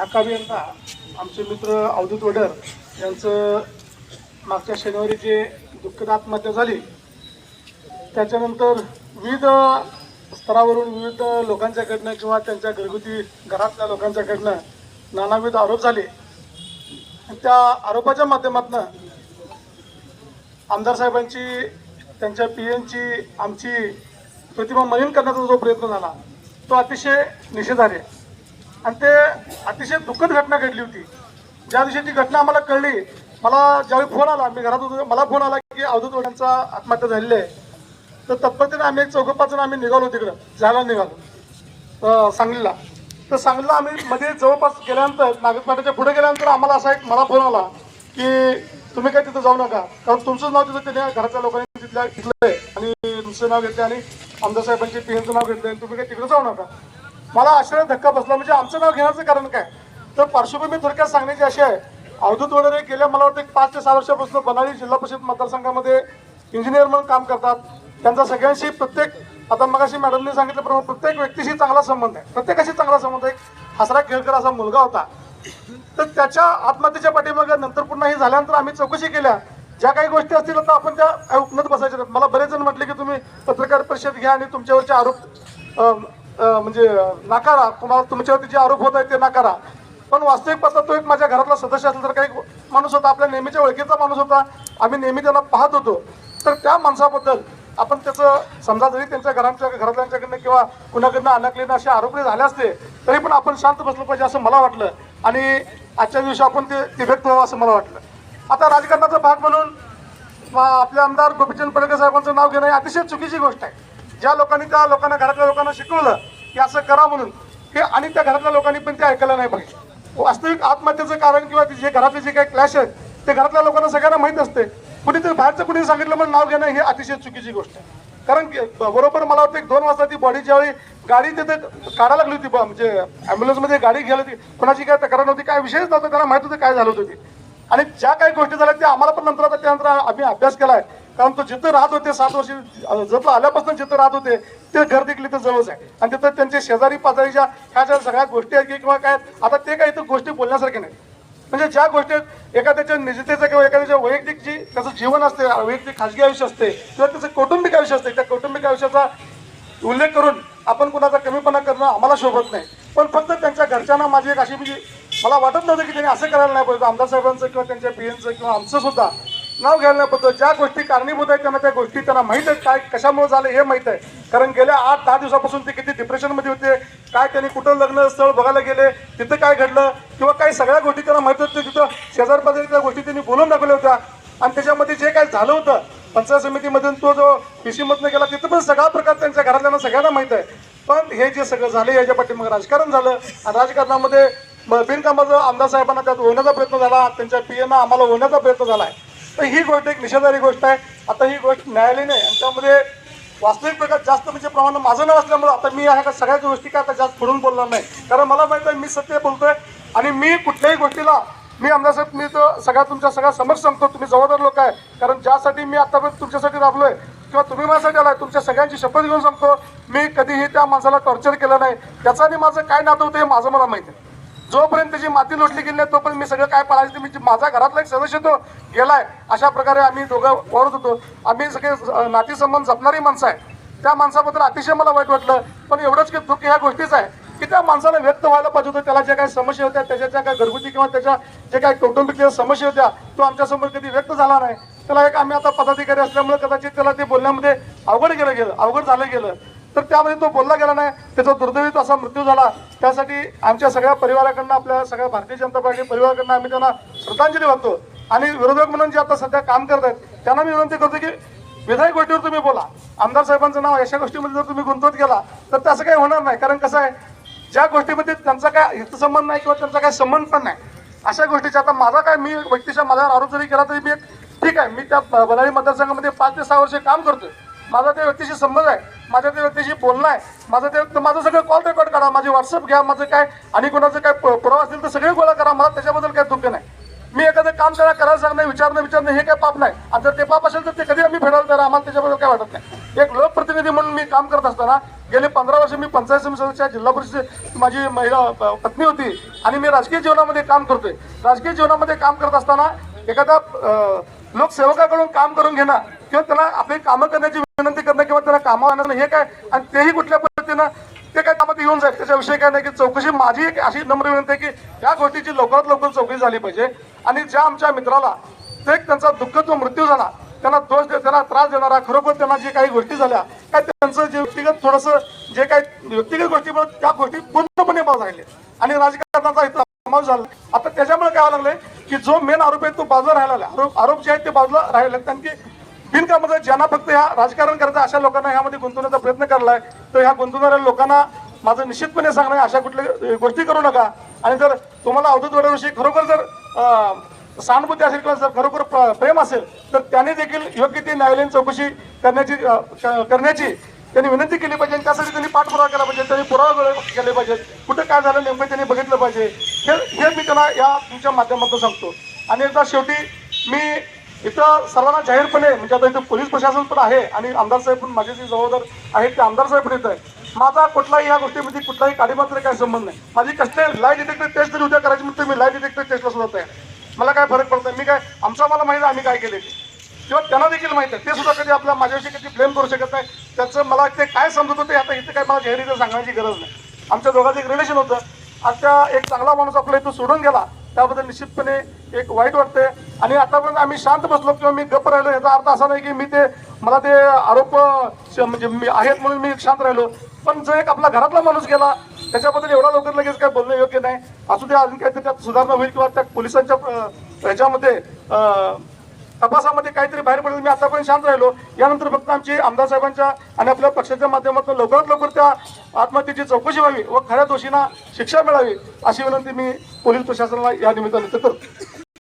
शाखा अभियंता आमचे मित्र अवधूत वडर यांचं मागच्या शनिवारी जे दुःखद आत्महत्या झाली त्याच्यानंतर विविध स्तरावरून विविध लोकांच्याकडनं किंवा त्यांच्या घरगुती घरातल्या लोकांच्याकडनं नानाविध आरोप झाले. आणि त्या आरोपाच्या माध्यमातून आमदार साहेबांची त्यांच्या पी एनची आमची प्रतिमा मलिन करण्याचा जो प्रयत्न झाला तो अतिशय निषेधार्ह आहे. आणि ते अतिशय दुःखद घटना घडली होती. ज्या दिवशी ती घटना आम्हाला कळली मला ज्यावेळी फोन आला मी घरात होतो मला फोन आला की अवधूत वडिलांचा आत्महत्या झालेली आहे. तर तत्परतेने आम्ही एक चौघं पाच जण आम्ही निघालो तिकडं जायला निघालो. सांगलीला. तर सांगलीला आम्ही मध्ये जवळपास गेल्यानंतर नागरिकपाट्याच्या पुढे गेल्यानंतर आम्हाला असा एक मला फोन आला की तुम्ही काय तिथं जाऊ नका. कारण तुमचं नाव तिथं त्याने घराच्या लोकांनी तिथल्या घेतलं आणि दुसरं नाव घेतलं आणि आमदार साहेबांचे पीएनचं नाव घेतलं आणि तुम्ही काय तिकडे जाऊ नका. मला अशाने धक्का बसला. म्हणजे आमचं नाव घेण्याचं कारण काय? तर पार्श्वभूमी थोडक्यात सांगण्याची अशी आहे. अवधूत वगैरे गेल्या मला वाटतं एक पाच ते सहा वर्षापासून बनाळी जिल्हा परिषद मतदारसंघामध्ये इंजिनियर म्हणून काम करतात. त्यांचा सगळ्यांशी प्रत्येक आता मगाशी मॅडमने सांगितल्याप्रमाणे प्रत्येक व्यक्तीशी चांगला संबंध आहे. प्रत्येकाशी चांगला संबंध आहे. एक हसरा खेळकर असा मुलगा होता. तर त्याच्या आत्महत्येच्या पाठीमागे नंतर पुन्हा हे झाल्यानंतर आम्ही चौकशी केल्या. ज्या काही गोष्टी असतील तर आपण त्या उपनत बसायच्या. मला बरेच जण म्हटले की तुम्ही पत्रकार परिषद घ्या आणि तुमच्यावरचे आरोप म्हणजे नाकारा. तुम्हाला तुमच्यावरती जे आरोप होत आहेत ते नाकारा. पण वास्तविक पाहता तो एक माझ्या घरातला सदस्य असेल तर काही माणूस होता आपल्या नेहमीच्या ओळखीचा माणूस होता. आम्ही नेहमी त्याला पाहत होतो. तर त्या माणसाबद्दल आपण त्याचं समजा जरी त्यांच्या घरांच्या घरातल्यांच्याकडनं किंवा कुणाकडनं अनकलेनं असे आरोप झाले असते तरी पण आपण शांत बसलं पाहिजे असं मला वाटलं. आणि आजच्या दिवशी आपण ते ते व्यक्त व्हावं असं मला वाटलं. आता राजकारणाचा भाग म्हणून आपले आमदार गोपीचंद पडळकर साहेबांचं नाव घेणं ही अतिशय चुकीची गोष्ट आहे. ज्या लोकांनी त्या लोकांना घरातल्या लोकांना शिकवलं की असं करा म्हणून हे आणि त्या घरातल्या लोकांनी पण ते ऐकायला नाही पाहिजे वास्तविक आत्महत्येचं कारण किंवा जे घरातले जे काही क्लॅश आहेत ते घरातल्या लोकांना सगळ्यांना माहीत असते. कुणीतरी बाहेरचं कुणी सांगितलं म्हणून नाव घेणं हे अतिशय चुकीची गोष्ट आहे. कारण बरोबर मला वाटतं एक दोन वाजता ती बॉडी ज्यावेळी गाडी तिथे काढायला लागली होती ब- म्हणजे ॲम्ब्युलन्समध्ये गाडी घ्यायला होती. कोणाची काय तक्रार नव्हती काय विषयच नव्हता त्यांना माहीत होतं काय झालं होतं ते. आणि ज्या काही गोष्टी झाल्या त्या आम्हाला पण नंतर आता त्यानंतर आम्ही अभ्यास केला आहे कारण तो जिथं राहत होते सात वर्षी जपला आल्यापासून जिथं राहत होते ते घर देखील इथं जवळच आहे. आणि तिथं त्यांचे शेजारी पाजारीच्या ह्या ज्या सगळ्या गोष्टी आहेत की किंवा काय आता ते काही इथं गोष्टी बोलण्यासारख्या नाही म्हणजे ज्या गोष्टी एखाद्याच्या निजतेचं किंवा एखाद्याच्या वैयक्तिक जी त्याचं जीवन असते वैयक्तिक खाजगी आयुष्य असते किंवा त्याचं कौटुंबिक आयुष्य असते त्या कौटुंबिक आयुष्याचा उल्लेख करून आपण कुणाचा कमीपणा करणं आम्हाला शोभत नाही. पण फक्त त्यांच्या घरच्यांना माझी एक अशी म्हणजे मला वाटत नव्हतं की त्यांनी असं करायला नाही पाहिजे. आमदार साहेबांचं किंवा त्यांच्या पीएनचं किंवा आमचं सुद्धा नाव घ्यायला पडतो ज्या गोष्टी कारणीभूत आहेत त्यांना त्या गोष्टी त्यांना माहीत आहेत. काय कशामुळे झालं हे माहीत आहे. कारण गेल्या आठ दहा दिवसापासून ते किती डिप्रेशनमध्ये होते. काय त्यांनी कुठं लग्न स्थळ बघायला गेले. तिथं काय घडलं? किंवा काही सगळ्या गोष्टी त्यांना माहीत होत्या तिथं? शेजारपाजारी त्या गोष्टी त्यांनी बोलून दाखवल्या होत्या. आणि त्याच्यामध्ये जे काय झालं होतं पंचायत समितीमधून तो जो पिशीमधनं गेला तिथं पण सगळा प्रकार त्यांच्या घरातल्यांना सगळ्यांना माहीत आहे. पण हे जे सगळं झालं याच्या पाठीमागे राजकारण झालं. आणि राजकारणामध्ये ब- बिनकामाचं आमदार साहेबांना त्यात होण्याचा प्रयत्न झाला. त्यांच्या पीएना आम्हाला होण्याचा प्रयत्न झाला आहे तर ही गोष्ट एक निषेधारी गोष्ट आहे. आता ही गोष्ट न्यायालयाने यांच्यामध्ये वास्तविक प्रकार जास्त म्हणजे प्रमाण माझं नाव असल्यामुळे आता मी ह्या सगळ्याच गोष्टी काय आता जास्त पुढून बोलणार नाही. कारण मला माहीत आहे मी सत्य बोलतोय आणि मी कुठल्याही गोष्टीला मी आमदारसाहेब मी तर सगळ्या तुमच्या सगळ्या समोर सांगतो तुम्ही जबाबदार लोक आहे. कारण ज्यासाठी मी आतापर्यंत तुमच्यासाठी राबलोय किंवा तुम्ही माझ्यासाठी आलाय तुमच्या सगळ्यांची शपथ घेऊन सांगतो मी कधीही त्या माणसाला टॉर्चर केलं नाही. त्याचा आणि माझं काय नातं होतं हे माझं मला माहिती आहे. जोपर्यंत त्याची माती लोटली गेली नाही तोपर्यंत मी सगळं काय पाळायचं मी माझा घरातला एक सदस्य तो गेलाय. अशा प्रकारे आम्ही दोघं ओरत होतो. आम्ही सगळे नातेसंबंध जपणारी माणसं आहे. त्या माणसाबद्दल अतिशय मला वाईट वाटलं. पण एवढंच की दुःख ह्या गोष्टीच आहे की त्या माणसाला व्यक्त व्हायला पाहिजे होतं. त्याला ज्या काही समस्या होत्या त्याच्या ज्या काही घरगुती किंवा त्याच्या जे काही कौटुंबिक समस्या होत्या तो आमच्यासमोर कधी व्यक्त झाला नाही. त्याला एक आम्ही आता पदाधिकारी असल्यामुळे कदाचित त्याला ते बोलण्यामध्ये अवघड गेलं गेलं अवघड झालं गेलं. तर त्यामध्ये तो बोलला गेला नाही. त्याचा दुर्दैवीत असा मृत्यू झाला. त्यासाठी आमच्या सगळ्या परिवाराकडनं आपल्या सगळ्या भारतीय जनता पार्टी परिवाराकडनं आम्ही त्यांना श्रद्धांजली वागतो आणि विरोधक म्हणून जे आता सध्या काम करत आहेत त्यांना मी विनंती करतो की विधायक गोष्टीवर तुम्ही बोला. आमदार साहेबांचं नाव अशा गोष्टीमध्ये जर तुम्ही गुंतवत गेला तर त्याचं काही होणार नाही. कारण कसं आहे ज्या गोष्टीमध्ये त्यांचा काय हितसंबंध नाही किंवा त्यांचा काय संबंध पण नाही अशा गोष्टीचा आता माझा काय मी व्यक्तीच्या माझ्यावर आरोप जरी केला तरी मी एक ठीक आहे मी त्या बलारी मतदारसंघामध्ये पाच ते सहा वर्ष काम करतोय. माझा त्या व्यक्तीशी संबंध आहे. माझ्या त्या व्यक्तीशी बोलणं आहे. माझं ते माझं सगळं कॉल रेकॉर्ड करा. माझे व्हॉट्सअप घ्या. माझं काय आणि कोणाचं काय पुरावा असेल तर सगळे गोळा करा. मला त्याच्याबद्दल काय दुःख नाही. मी एखादं काम करा करायला सांगणं विचारणं विचारणं हे काय पाप नाही. आणि जर ते पाप असेल तर ते कधी आम्ही फेडायला तर आम्हाला त्याच्याबद्दल काय वाटत नाही. एक लोकप्रतिनिधी म्हणून मी काम करत असताना गेले पंधरा वर्ष मी पंचायत समिती जिल्हा परिषद माझी महिला पत्नी होती. आणि मी राजकीय जीवनामध्ये काम करतोय. राजकीय जीवनामध्ये काम करत असताना एखादा लोकसेवकाकडून काम करून घेणं किंवा त्याला आपली कामं करण्याची विनंती करणं किंवा त्याला कामं आणणं हे काय? आणि तेही कुठल्या पद्धतीनं ते काय कामात येऊन जाईल? त्याच्याविषयी काय नाही की चौकशी माझी एक अशी नम्र विनंती आहे की या गोष्टीची लवकरात लवकर चौकशी झाली पाहिजे. आणि ज्या आमच्या मित्राला ते त्यांचा दुःख तो मृत्यू झाला त्यांना दोष दे त्यांना त्रास देणारा खरोखर त्यांना जे काही गोष्टी झाल्या काय त्यांचं जे व्यक्तिगत थोडंसं जे काही व्यक्तिगत गोष्टी त्या गोष्टी पूर्णपणे बाजू राहिले आणि राजकारणाचा इथं समावेश झाला. आता त्याच्यामुळे काय लागलंय की जो मेन आरोप आहे तो बाजूला राहिला आरोप आरोप जे आहेत ते बाजूला राहिले कारण की बिनकामाचं ज्यांना फक्त ह्या राजकारण करायचं अशा लोकांना ह्यामध्ये गुंतवण्याचा प्रयत्न करलाय तर ह्या गुंतवणाऱ्या लोकांना माझं निश्चितपणे सांगणं अशा कुठल्या गोष्टी करू नका. आणि जर तुम्हाला अवधूत वड्याविषयी खरोखर जर सहानुभूती असेल किंवा जर खरोखर प्र- प्रेम असेल तर त्याने देखील योग्य ती न्यायालयीन चौकशी करण्याची क- करण्याची त्यांनी विनंती केली पाहिजे आणि त्यासाठी त्यांनी पाठपुरावा केला पाहिजे त्यांनी पुरावा केले पाहिजे. कुठं काय झालं नेमकं त्यांनी बघितलं पाहिजे. हे हे मी त्यांना या तुमच्या माध्यमातून सांगतो. आणि एकदा शेवटी मी इथं सर्वांना जाहीरपणे म्हणजे आता इथं पोलीस प्रशासन पण आहे आणि आमदार साहेब पण माझे जे जबाबदार आहेत ते आमदार साहेब पण इथं आहे माझा कुठलाही या गोष्टीमध्ये कुठलाही काडीमात्र काही संबंध नाही. माझी कसले लाइट डिटेक्टर टेस्ट जरी उद्या करायची म्हणतो मी लाइट डिटेक्टर टेस्टला सुद्धा तयार आहे. मला काय फरक पडत नाही मी काय आमचा मला माहिती आहे आम्ही काय केले किंवा त्यांना देखील माहिती आहे. ते सुद्धा कधी आपल्या माझ्याविषयी कधी ब्लेम करू शकत नाही. त्याचं मला ते काय समजत होते आता इथं काय मला जाहीर सांगण्याची गरज नाही. आमच्या दोघांचं एक रिलेशन होतं. आता एक चांगला माणूस आपल्या इथं सोडून गेला. त्याबद्दल निश्चितपणे एक वाईट वाटते आणि आतापर्यंत आम्ही शांत बसलो किंवा मी गप्प राहिलो याचा अर्थ असा नाही की मी ते मला ते आरोप श- म्हणजे मी आहेत म्हणून मी शांत राहिलो. पण जो एक आपला घरातला माणूस गेला त्याच्याबद्दल एवढा लवकर लगेच काय बोलणं योग्य नाही. असू दे अजून काहीतरी त्यात सुधारणा होईल किंवा त्या पोलिसांच्या ह्याच्यामध्ये तपासामध्ये काहीतरी बाहेर पडेल. मी आतापर्यंत शांत राहिलो. यानंतर फक्त आमची आमदार साहेबांच्या आणि आपल्या पक्षाच्या माध्यमातून लवकरात लवकर त्या आत्महत्येची चौकशी व्हावी व खऱ्या दोषींना शिक्षा मिळावी अशी विनंती मी पोलीस प्रशासनाला या निमित्ताने करतो.